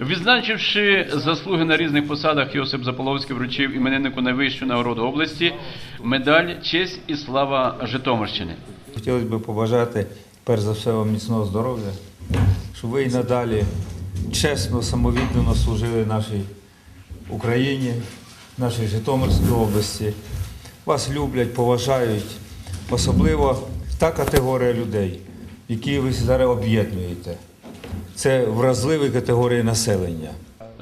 Відзначивши заслуги на різних посадах, Йосип Заполовський вручив імениннику найвищу нагороду області медаль Честь і слава Житомирщини. Хотілося б побажати, перш за все, вам міцного здоров'я, щоб ви і надалі чесно, самовіддано служили нашій Україні, нашій Житомирській області. Вас люблять, поважають, особливо та категорія людей, які ви зараз об'єднуєте. Це вразливі категорії населення.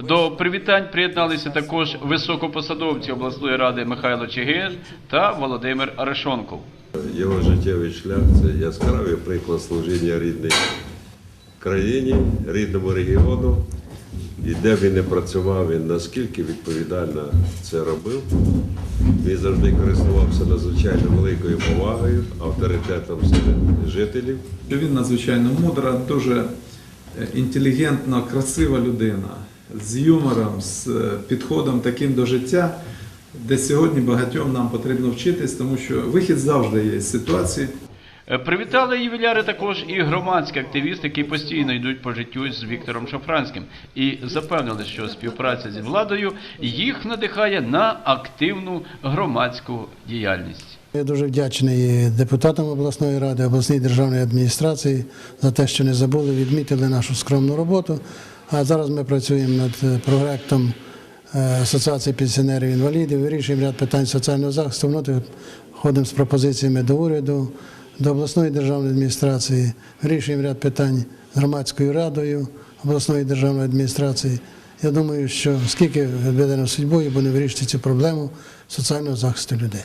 До привітань приєдналися також високопосадовці обласної ради Михайло Чигир та Володимир Арешонков. Його життєвий шлях це яскравий приклад служіння рідній країні, рідному регіону. І де він не працював, він наскільки відповідально це робив. Він завжди користувався надзвичайно великою повагою, авторитетом серед жителів. він надзвичайно мудра, дуже інтелігентна, красива людина з юмором, з е, підходом таким до життя, де сьогодні багатьом нам потрібно вчитись, тому що вихід завжди є з ситуації. Е, Привітали ювіляри також і громадські активісти, які постійно йдуть по життю з Віктором Шафранським, і запевнили, що співпраця зі владою їх надихає на активну громадську діяльність. Я дуже вдячний депутатам обласної ради, обласній державної адміністрації за те, що не забули, відмітили нашу скромну роботу. А зараз ми працюємо над проектом е, Асоціації пенсіонерів інвалідів, вирішуємо ряд питань соціального захисту. Ходимо з пропозиціями до уряду, до обласної державної адміністрації, вирішуємо ряд питань з громадською радою обласної державної адміністрації. Я думаю, що скільки відведено судьбою, буде вирішити цю проблему соціального захисту людей.